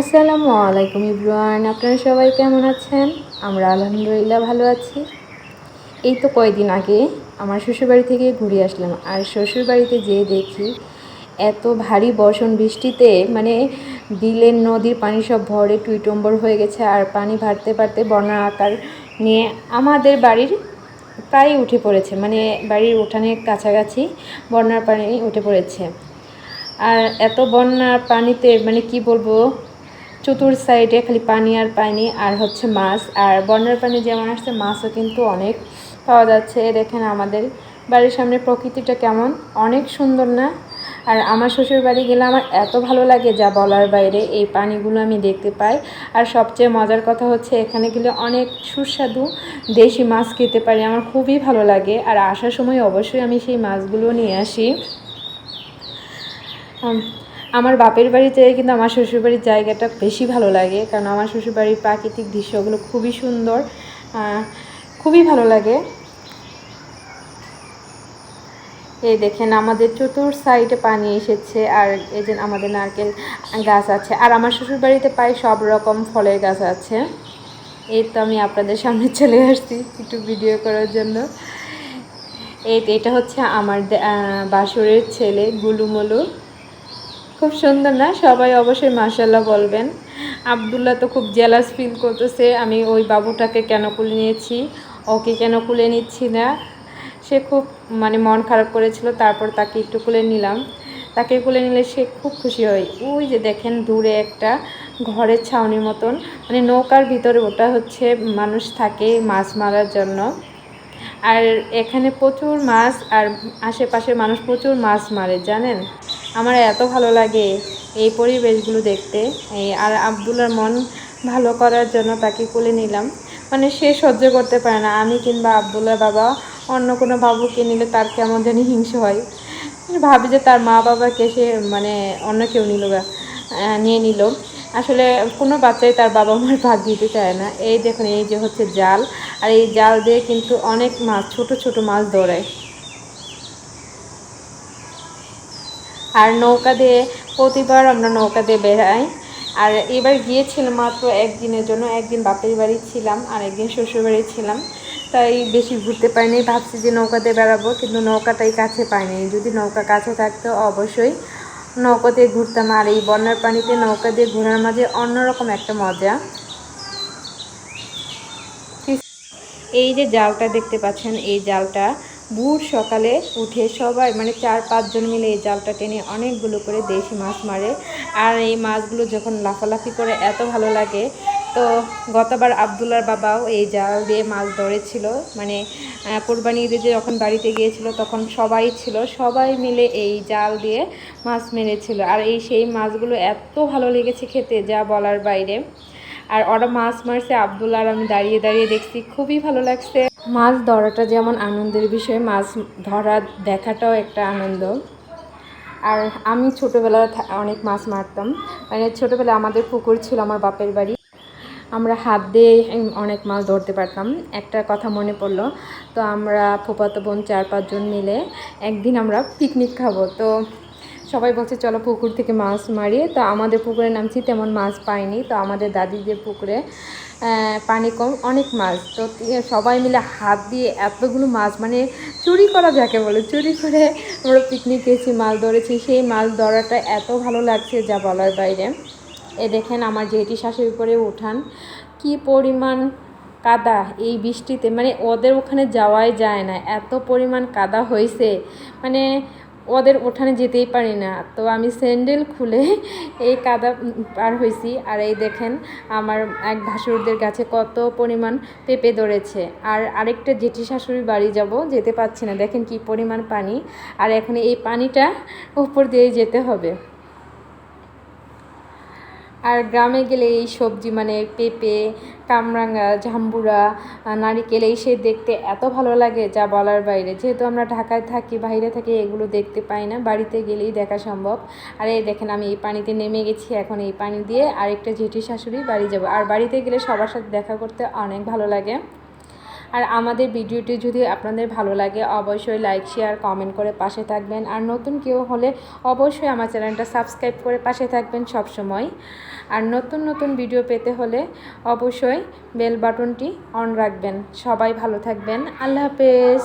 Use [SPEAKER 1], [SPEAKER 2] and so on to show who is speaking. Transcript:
[SPEAKER 1] আসসালামু আলাইকুম ইব্রান, আপনারা সবাই কেমন আছেন? আমরা আলহামদুলিল্লাহ ভালো আছি। এই তো কয়েকদিন আগে আমার শ্বশুরবাড়ি থেকে ঘুরে আসলাম, আর শ্বশুরবাড়িতে যেয়ে দেখি এত ভারী বর্ষণ বৃষ্টিতে মানে বিলের নদীর পানি সব ভরে টুইটম্বর হয়ে গেছে, আর পানি ভারতে ভারতে বন্যার আকার নিয়ে আমাদের বাড়ির প্রায় উঠে পড়েছে মানে বাড়ির উঠানের কাছাকাছি বন্যার পানি উঠে পড়েছে। আর এত বন্যার পানিতে মানে কি বলব চতুর সাইডে খালি পানি আর পানি আর হচ্ছে মাছ। আর বন্যার পানি যেমন আসছে, মাছও কিন্তু অনেক পাওয়া যাচ্ছে। দেখেন আমাদের বাড়ির সামনে প্রকৃতিটা কেমন। অনেক সুন্দর না? আর আমার শ্বশুর বাড়ি গেলে আমার এত ভালো লাগে যা বলার বাইরে, এই পানিগুলো আমি দেখতে পাই। আর সবচেয়ে মজার কথা হচ্ছে, এখানে গেলে অনেক সুস্বাদু দেশি মাছ খেতে পারি। আমার খুবই ভালো লাগে। আর আসার সময় অবশ্যই আমি সেই মাছগুলো নিয়ে আসি। আমার বাপের বাড়িতে কিন্তু আমার শ্বশুরবাড়ির জায়গাটা বেশি ভালো লাগে, কারণ আমার শ্বশুরবাড়ির প্রাকৃতিক দৃশ্যগুলো খুবই সুন্দর খুবই ভালো লাগে। এই দেখেন আমাদের চতুর সাইডে পানি এসেছে আর এই যে আমাদের নারকেল গাছ আছে, আর আমার শ্বশুরবাড়িতে প্রায় সব রকম ফলের গাছ আছে। এই তো আমি আপনাদের সামনে চলে আসছি একটু ভিডিও করার জন্য। এই এটা হচ্ছে আমার বাসুরের ছেলে গুলুমলু। খুব সুন্দর না? সবাই অবশ্যই মাসাল্লাহ বলবেন। আবদুল্লাহ তো খুব জেলাস ফিল করতেছে, আমি ওই বাবুটাকে কেন কুলে নিয়েছি? ওকে কেন কুলে নিচ্ছি না? সে খুব মানে মন খারাপ করেছিল, তারপর তাকে একটু কুলে নিলাম। তাকে কুলে নিলে সে খুব খুশি হয়। ওই যে দেখেন দূরে একটা ঘরের ছাউনির মতন মানে নৌকার ভিতরে ওটা হচ্ছে মানুষ থাকে মাছ মারার জন্য। আর এখানে প্রচুর মাছ, আর আশেপাশের মানুষ প্রচুর মাছ মারে, জানেন? আমার এত ভালো লাগে এই পরিবেশগুলো দেখতে। আর আবদুল্লার মন ভালো করার জন্য তাকে কোলে নিলাম। মানে সে সহ্য করতে পারে না। আমি কিংবা আবদুল্লার বাবা অন্য কোনো বাবুকে নিলে তার কেমন জানি হিংসে হয়। ভাবি যে তার মা বাবাকে সে মানে অন্য কেউ নিল নিয়ে নিল। আসলে কোনো বাচ্চাই তার বাবা মার ভাগ দিতে চায় না। এই দেখুন, এই যে হচ্ছে জাল। আর এই জাল দিয়ে কিন্তু অনেক মাছ, ছোট ছোট মাছ ধরায়। আর নৌকা দিয়ে প্রতিবার আমরা নৌকা দিয়ে বেড়াই আর এবার গিয়েছিলাম মাত্র একদিনের জন্য, একদিন বাপের বাড়ি ছিলাম, আর একদিন শ্বশুর বাড়ি ছিলাম। তাই বেশি ঘুরতে পারিনি, ভাবছি যে নৌকাতে বেড়াবো, কিন্তু নৌকাটাই কাছে পাইনি। যদি নৌকা কাছে থাকতো, অবশ্যই নৌকাতে ঘুরতাম। আর এই বন্যার পানিতে নৌকা দিয়ে ঘোরার মাঝে অন্যরকম একটা মজা। এই যে জালটা দেখতে পাচ্ছেন, এই জালটা ভোর সকালে উঠে সবাই মানে চার পাঁচজন মিলে এই জালটা টেনে অনেকগুলো করে দেশি মাছ মারে। আর এই মাছগুলো যখন লাফালাফি করে এত ভালো লাগে, তো গতবার আবদুল্লার বাবাও এই জাল দিয়ে মাছ ধরেছিল। মানে কোরবানি ঈদে যখন বাড়িতে গিয়েছিল তখন সবাই ছিল, সবাই মিলে এই জাল দিয়ে মাছ মেরেছিল। আর এই সেই মাছগুলো এত ভালো লেগেছে খেতে, যা বলার বাইরে। আর ওরা মাছ মারছে আবদুল্লা আর আমি দাঁড়িয়ে দাঁড়িয়ে দেখছি, খুবই ভালো লাগছে। মাছ ধরাটা যেমন আনন্দের বিষয়, মাছ ধরা দেখাটাও একটা আনন্দ। আর আমি ছোটোবেলায় থা- অনেক মাছ মারতাম। মানে ছোটোবেলায় আমাদের পুকুর ছিল আমার বাপের বাড়ি। আমরা হাত দিয়ে অনেক মাছ ধরতে পারতাম। একটা কথা মনে পড়ল, তো আমরা ফুপাতো বোন চার পাঁচজন মিলে একদিন আমরা পিকনিক খাব। তো সবাই বলছে, চলো পুকুর থেকে মাছ মারি তো আমাদের পুকুরে নামছি তেমন মাছ পাইনি। তো আমাদের দাদিদের পুকুরে পানি কম, অনেক মাছ। তো সবাই মিলে হাত দিয়ে এতগুলো মাছ মানে চুরি করা যাকে বলে, চুরি করে আমরা পিকনিক গেছি, মাছ ধরেছি। সেই মাছ ধরাটা এত ভালো লাগছে যা বলার বাইরে। এ দেখেন আমার জেঠি শাশুড়ি উপরে উঠান, কি পরিমাণ কাদা এই বৃষ্টিতে। মানে ওদের ওখানে যাওয়াই যায় না, এত পরিমাণ কাদা হয়েছে মানে ওদের ওঠানে যেতেই পারি না। তো আমি স্যান্ডেল খুলে এই কাদা পার হয়েছি আর এই দেখেন, আমার এক ভাসুরদের গাছে কত পরিমাণ পেঁপে ধরেছে। আর আরেকটা জেঠি শাশুড়ি বাড়ি যাব, যেতে পারছি না। দেখেন কি পরিমাণ পানি। আর এখন এই পানিটা উপর দিয়ে যেতে হবে। আর গ্রামে গেলে এই সবজি মানে পেঁপে, কামরাঙা, ঝাম্বুরা নারিকেল, এই সে দেখতে এত ভালো লাগে যা বলার বাইরে। যেহেতু আমরা ঢাকায় থাকি, বাইরে থাকি এগুলো দেখতে পাই না, বাড়িতে গেলেই দেখা সম্ভব। আর এই দেখেন, আমি এই পানিতে নেমে গেছি এখন এই পানি দিয়ে। আরেকটা জেঠি শাশুড়ি বাড়ি যাব। আর বাড়িতে গেলে সবার সাথে দেখা করতে অনেক ভালো লাগে। আর আমাদের ভিডিওটি যদি আপনাদের ভালো লাগে, অবশ্যই লাইক শেয়ার কমেন্ট করে পাশে থাকবেন। আর নতুন কেউ হলে অবশ্যই আমার চ্যানেলটা সাবস্ক্রাইব করে পাশে থাকবেন সব সময় আর নতুন নতুন ভিডিও পেতে হলে অবশ্যই বেল বাটনটি অন রাখবেন। সবাই ভালো থাকবেন। আল্লাহ হাফেজ।